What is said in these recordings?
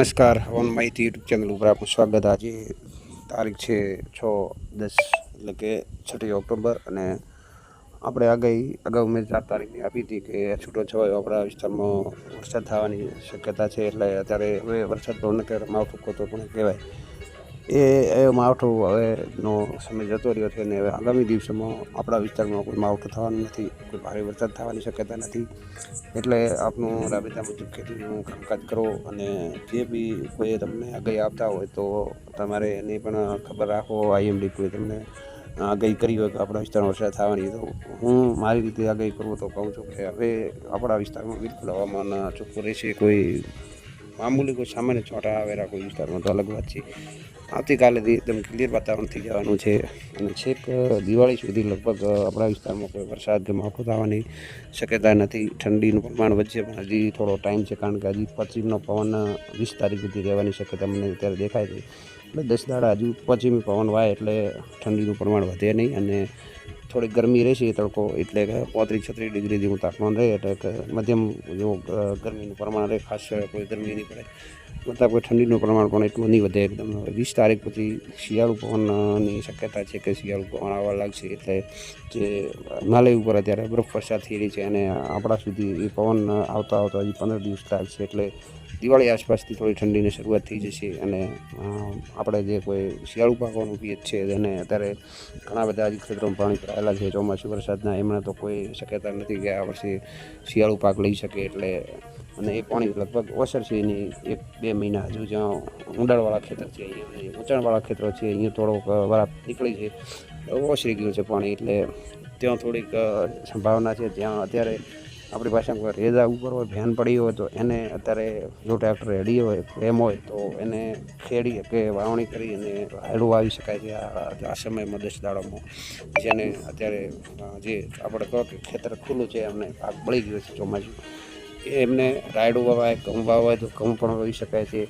નમસ્કાર હવન માહિતી યુટ્યુબ ચેનલ ઉપર આપનું સ્વાગત. આજે તારીખ છે છ દસ, એટલે કે છઠ્ઠી ઓક્ટોબર, અને આપણે આગાહી, અગાઉ મેં ચાર તારીખની આપી હતી કે છૂટો છવાયો આપણા વિસ્તારમાં વરસાદ થવાની શક્યતા છે, એટલે અત્યારે હવે વરસાદ તો ન કહેવાય, માવઠું કોતો પણ કહેવાય. એ એ માવઠું હવેનો સમય જતો રહ્યો છે અને હવે આગામી દિવસોમાં આપણા વિસ્તારમાં કોઈ માવઠું થવાનું નથી, કોઈ ભારે વરસાદ થવાની શક્યતા નથી. એટલે આપનું રાબેતા મુજબ ખેતીનું કામકાજ કરો અને જે બી કોઈ તમને આગાહી આપતા હોય તો તમારે એની પણ ખબર રાખો, આઈએમડી કોઈ તમને આગાહી કરી હોય કે આપણા વિસ્તારમાં વરસાદ થવાની તો. હું મારી રીતે આગાહી કરું તો કહું છું કે હવે આપણા વિસ્તારમાં બિલકુલ હવામાન ચોખ્ખું રહેશે, કોઈ મામૂલી કોઈ સામાન્ય છોટા આવેલા કોઈ વિસ્તારમાં તો અલગ વાત છે. આવતીકાલેથી એકદમ ક્લિયર વાતાવરણ થઈ જવાનું છે. અને છેક દિવાળી સુધી લગભગ આપણા વિસ્તારમાં કોઈ વરસાદ કે માવઠું થવાની શક્યતા નથી. ઠંડીનું પ્રમાણ વચ્ચે પણ હજી થોડો ટાઈમ છે કારણ કે હજી પશ્ચિમનો પવન વીસ તારીખ સુધી રહેવાની શક્યતા મને અત્યારે દેખાય છે. એટલે દસ દાડા હજુ પશ્ચિમી પવન વાય એટલે ઠંડીનું પ્રમાણ વધે નહીં અને થોડીક ગરમી રહેશે તડકો એટલે કે પોત્રીસ છત્રીસ ડિગ્રી જેવું તાપમાન રહે એટલે કે મધ્યમ જેવું ગરમીનું પ્રમાણ રહે, ખાસ કોઈ ગરમી નહીં પડે. મતલબ કોઈ ઠંડીનું પ્રમાણ પણ એટલું નહીં વધે એકદમ. વીસ તારીખ પછી શિયાળુ પવનની શક્યતા છે કે શિયાળુ પવન આવવા લાગશે એટલે જે હિમાલય ઉપર અત્યારે બરફ વરસાદ થઈ રહી છે અને આપણા સુધી એ પવન આવતા આવતા હજી પંદર દિવસ લાગશે એટલે દિવાળી આસપાસથી થોડી ઠંડીની શરૂઆત થઈ જશે અને આપણે જે કોઈ શિયાળુ પાકોનું પિયત છે તેને અત્યારે ઘણા બધા ક્ષેત્રોમાં પાણી ભરાયેલા છે, ચોમાસુ, વરસાદના, એમણે તો કોઈ શક્યતા નથી કે આ વર્ષે શિયાળુ પાક લઈ શકે એટલે અને એ પાણી લગભગ ઓસર છે એની એક બે મહિના હજુ જ્યાં ઊંડાણવાળા ખેતર છે અહીંયા ઊંચાણવાળા ખેતરો છે, અહીંયા થોડોક વરાપ નીકળી છે, ઓસરી ગયું છે પાણી એટલે ત્યાં થોડીક સંભાવના છે ત્યાં અત્યારે આપણી કોઈ રેજા ઉપર હોય, ભેન પડી હોય, તો એને અત્યારે જો ટ્રેક્ટર રેડી હોય એમ હોય, તો એને ખેડી કે વાવણી કરી અને હેડું વાવી શકાય છે આ સમયમાં, દસ દાડોમાં. જેને અત્યારે જે આપણે કહો કે ખેતર ખુલ્લું છે, એમને પાક બળી ગયો છે ચોમાસું. એમને રાયડું વાવાય, ઘઉં વાવાય, તો ઘઉં પણ વાવી શકાય છે.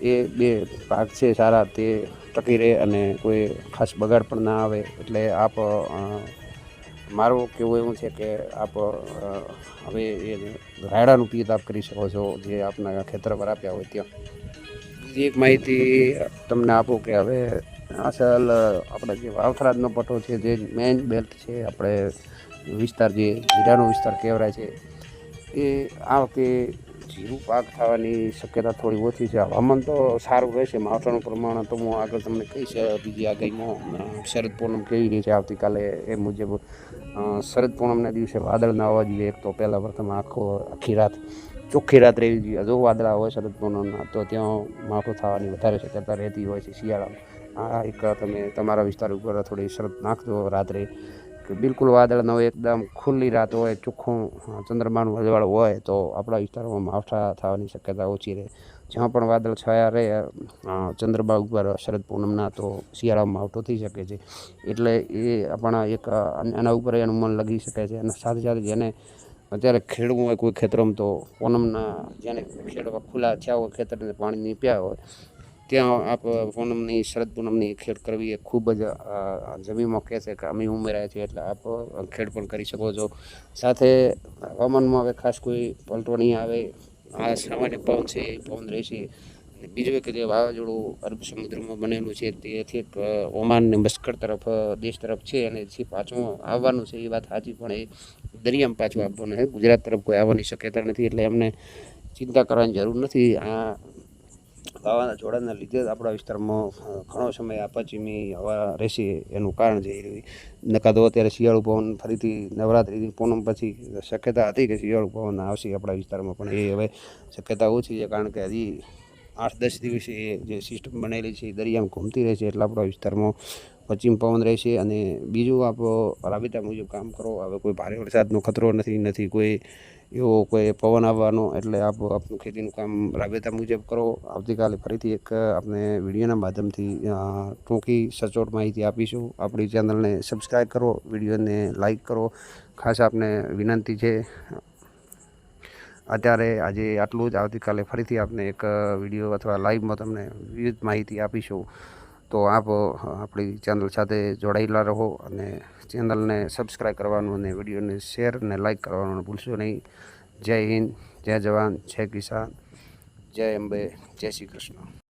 એ બે પાક છે સારા, તે ટકી રહે અને કોઈ ખાસ બગાડ પણ ના આવે. એટલે આપ મારું કહેવું એવું છે કે આપ હવે એ રાયડાનું પિયત આપ કરી શકો છો, જે આપના ખેતર પર આપ્યા હોય ત્યાં. બીજી એક માહિતી તમને આપું કે હવે અસલ આપણે જે વાવથરાજનો પટ્ટો છે, જે મેઇન બેલ્ટ છે, આપણે વિસ્તાર જે જીરાનો વિસ્તાર કહેવાય છે, એ આ વખતે જીરું પાક થવાની શક્યતા થોડી ઓછી છે. હવામાન તો સારું રહેશે. માવઠાનું પ્રમાણ તો હું આગળ તમને કહીશ. બીજી આગાહીમાં શરદ પૂનમ કેવી રહી છે આવતીકાલે એ મુજબ શરદ પૂનમના દિવસે વાદળ ના આવવા જોઈએ એક તો પહેલાં પ્રથમ આખો, આખી રાત, ચોખ્ખી રાત રહેવી જોઈએ. જો વાદળા હોય શરદ પૂનમના, તો ત્યાં માવઠું થવાની વધારે શક્યતા રહેતી હોય છે શિયાળામાં. આ એક તમે, તમારા વિસ્તાર ઉપર થોડી શરત નાખજો રાત્રે કે બિલકુલ વાદળ ન હોય એકદમ ખુલ્લી રાત હોય, ચોખ્ખું ચંદ્રમાનું અજવાળું હોય, તો આપણા વિસ્તારમાં માવઠા થવાની શક્યતા ઓછી રહે. જ્યાં પણ વાદળ છાયા રહે ચંદ્રમા ઉપર શરદ પૂનમના તો શિયાળામાં માવઠો થઈ શકે છે. એટલે એ આપણા એક એના ઉપર એનું મન લગી શકે છે. અને સાથે સાથે જેને અત્યારે ખેડવું હોય કોઈ ખેતરમાં તો પૂનમના જેને ખેડવા ખુલ્લા થયા હોય, ખેતરને પાણી નહીં પ્યા હોય ત્યાં આપ પૂનમની શરદ પૂનમની ખેડ કરવી એ ખૂબ જ અ, જમીનમાં કહે છે કે અમે ઉમેરાય છે એટલે આપ ખેડ પણ કરી શકો છો. સાથે હવામાનમાં હવે ખાસ કોઈ પલટો નહીં આવે. આ સામાન્ય પવન છે એ પવન રહેશે. અને બીજું એક જે વાવાઝોડું અરબ સમુદ્રમાં બનેલું છે તેથી એક અ, ઓમાન ને મસ્કર તરફ દેશ તરફ છે અને જે પાછું આવવાનું છે એ વાત સાચી પણ એ દરિયામાં પાછું આવવાનું છે. ગુજરાત તરફ કોઈ આવવાની શક્યતા નથી એટલે એમને ચિંતા કરવાની જરૂર નથી. આ વાવાના જોડાના લીધે જ આપણા વિસ્તારમાં ઘણો સમય આ હવા રહેશે એનું કારણ છે એ નકા તો અત્યારે શિયાળુ પવન ફરીથી નવરાત્રિથી પૂનમ પછી શક્યતા હતી કે શિયાળુ પવન આવશે આપણા વિસ્તારમાં, પણ એ હવે શક્યતા ઓછી છે, કારણ કે હજી આઠ દસ દિવસે જે સિસ્ટમ બનેલી છે દરિયામાં ઘૂમતી રહે છે, એટલે આપણા વિસ્તારમાં પશ્ચિમ પવન રહેશે અને બીજું આપ રાબેતા મુજબ કામ કરો. હવે કોઈ ભારે વરસાદનો ખતરો નથી નથી કોઈ એવો કોઈ પવન આવવાનો. એટલે આપ આપનું ખેતીનું કામ રાબેતા મુજબ કરો. આવતીકાલે ફરીથી એક આપણે વિડીયોના માધ્યમથી ટૂંકી સચોટ માહિતી આપીશું. આપણી ચેનલને સબસ્ક્રાઈબ કરો, વિડીયોને લાઈક કરો. ખાસ આપને વિનંતી છે. અત્યારે આજે આટલું જ. આવતીકાલે ફરીથી આપને એક વીડિયો અથવા લાઈવમાં તમને વિવિધ માહિતી આપીશું. તો આપ, આપણી ચેનલ સાથે જોડાયેલા રહો અને ચેનલને સબસ્ક્રાઈબ કરવાનું અને વિડીયોને શેર અને લાઇક કરવાનું ભૂલશો નહીં. જય હિન્દ, જય જવાન, જય કિસાન, જય અંબે, જય શ્રી કૃષ્ણ.